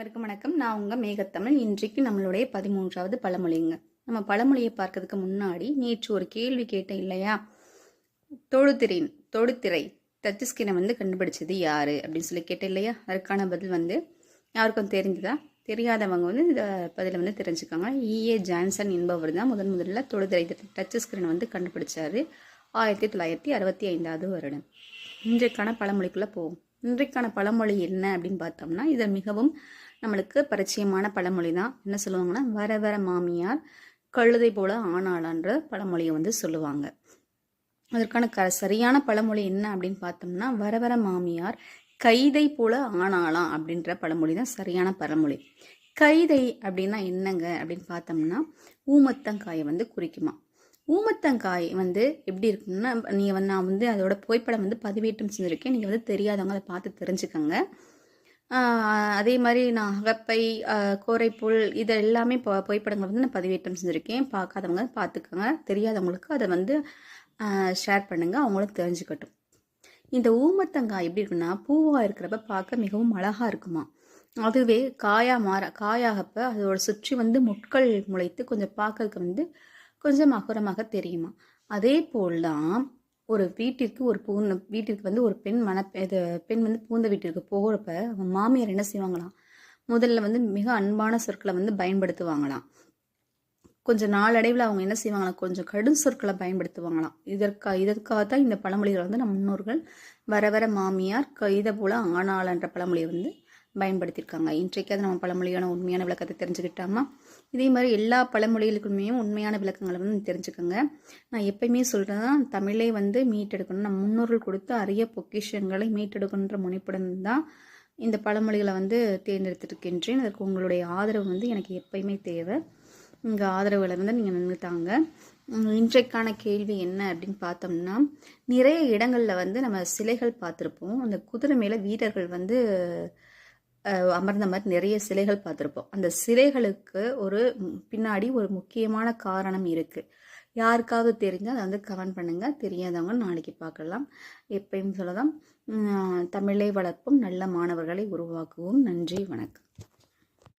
அனைவருக்கும் வணக்கம். நான் உங்கள் மேகத்தமிழ். இன்றைக்கு நம்மளுடைய பதிமூன்றாவது பழமொழிங்க. நம்ம பழமொழியை பார்க்கறதுக்கு முன்னாடி நேற்று ஒரு கேள்வி கேட்டேன் இல்லையா? தொழுத்திரின் தொடுத்திரை டச்சுஸ்கினை வந்து கண்டுபிடிச்சது யார்? அப்படின்னு சொல்லி கேட்டேன் இல்லையா? அதற்கான பதில் வந்து யாருக்கும் தெரிஞ்சுதா? தெரியாதவங்க வந்து இந்த பதிலை வந்து தெரிஞ்சுக்காங்க. இஏ ஜான்சன் என்பவர் தான் முதன் முதல்ல தொடுதிரை டச் ஸ்கிரீனை வந்து கண்டுபிடிச்சாரு. ஆயிரத்தி தொள்ளாயிரத்தி அறுபத்தி ஐந்தாவது வருடம். இன்றைக்கான பழமொழிக்குள்ளே போவோம். இன்றைக்கான பழமொழி என்ன அப்படின்னு பார்த்தோம்னா இது மிகவும் நம்மளுக்கு பரிச்சயமான பழமொழி தான். என்ன சொல்லுவாங்கன்னா வர வர மாமியார் கழுதை போல ஆனாளான்ற பழமொழியை வந்து சொல்லுவாங்க. அதற்கான க சரியான பழமொழி என்ன அப்படின்னு பார்த்தோம்னா வர வர மாமியார் கைதை போல ஆனாளாம் அப்படின்ற பழமொழி தான் சரியான பழமொழி. கைதை அப்படின்னா என்னங்க அப்படின்னு பார்த்தோம்னா ஊமத்தங்காயை வந்து குறிக்குமா. ஊமத்தங்காய் வந்து எப்படி இருக்கும்னா நீங்கள் வந்து நான் வந்து அதோட புகைப்படம் வந்து பதிவேற்றம் செஞ்சுருக்கேன். நீங்கள் வந்து தெரியாதவங்க அதை பார்த்து தெரிஞ்சுக்கோங்க. அதே மாதிரி நான் அகப்பை கோரைப்புல் இது எல்லாமே இப்போ புகைப்படங்கள் வந்து நான் பதிவேற்றம் செஞ்சுருக்கேன். பார்க்காதவங்க பார்த்துக்கோங்க. தெரியாதவங்களுக்கு அதை வந்து ஷேர் பண்ணுங்கள் அவங்களும் தெரிஞ்சுக்கட்டும். இந்த ஊமத்தங்காய் எப்படி இருக்குன்னா பூவாக இருக்கிறப்ப பார்க்க மிகவும் அழகாக இருக்குமா? அதுவே காயா மாற காயாகப்ப அதோட சுற்றி வந்து முட்கள் முளைத்து கொஞ்சம் பார்க்கறதுக்கு வந்து கொஞ்சம் அகுரமாக தெரியுமா? அதே போல் தான் ஒரு வீட்டிற்கு ஒரு பூந்த வீட்டிற்கு வந்து ஒரு பெண் மன இது பெண் வந்து பூந்த வீட்டிற்கு போகிறப்ப அவங்க மாமியார் என்ன செய்வாங்களாம்? முதல்ல வந்து மிக அன்பான சொற்களை வந்து பயன்படுத்துவாங்களாம். கொஞ்சம் நாளடைவில் அவங்க என்ன செய்வாங்களாம்? கொஞ்சம் கடும் சொற்களை பயன்படுத்துவாங்களாம். இதற்கா இதற்காக தான் இந்த பழமொழிகளை வந்து நம் முன்னோர்கள் வர வர மாமியார் கைத போல ஆனாளன்ற பழமொழியை வந்து பயன்படுத்தியிருக்காங்க. இன்றைக்கு அது நம்ம பழமொழியான உண்மையான விளக்கத்தை தெரிஞ்சுக்கிட்டாமா? இதே மாதிரி எல்லா பழமொழிகளுக்குமே உண்மையான விளக்கங்களை வந்து தெரிஞ்சுக்கோங்க. நான் எப்பயுமே சொல்கிறேன் தமிழை வந்து மீட்டெடுக்கணும். நம்ம முன்னோர்கள் கொடுத்து அரிய பொக்கிஷங்களை மீட்டெடுக்கணுன்ற முனைப்புடன் தான் இந்த பழமொழிகளை வந்து தேர்ந்தெடுத்திருக்கின்றேன். அதற்கு உங்களுடைய ஆதரவு வந்து எனக்கு எப்பயுமே தேவை. உங்கள் ஆதரவுகளை வந்து நீங்கள் நின்று தாங்க. இன்றைக்கான கேள்வி என்ன அப்படின்னு பார்த்தோம்னா நிறைய இடங்களில் வந்து நம்ம சிலைகள் பார்த்துருப்போம். அந்த குதிரை மேலே வீரர்கள் வந்து அமர்ந்த மாதிரி நிறைய சிலைகள் பார்த்துருப்போம். அந்த சிலைகளுக்கு ஒரு பின்னாடி ஒரு முக்கியமான காரணம் இருக்குது யாருக்காவது தெரிஞ்சால் அதை வந்து கமெண்ட் பண்ணுங்கள் தெரியாதவங்க நாளைக்கு பார்க்கலாம். எப்பயும் சொல்லலாம். தமிழை வளர்ப்போம். நல்ல மாணவர்களை உருவாக்குவோம். நன்றி. வணக்கம்.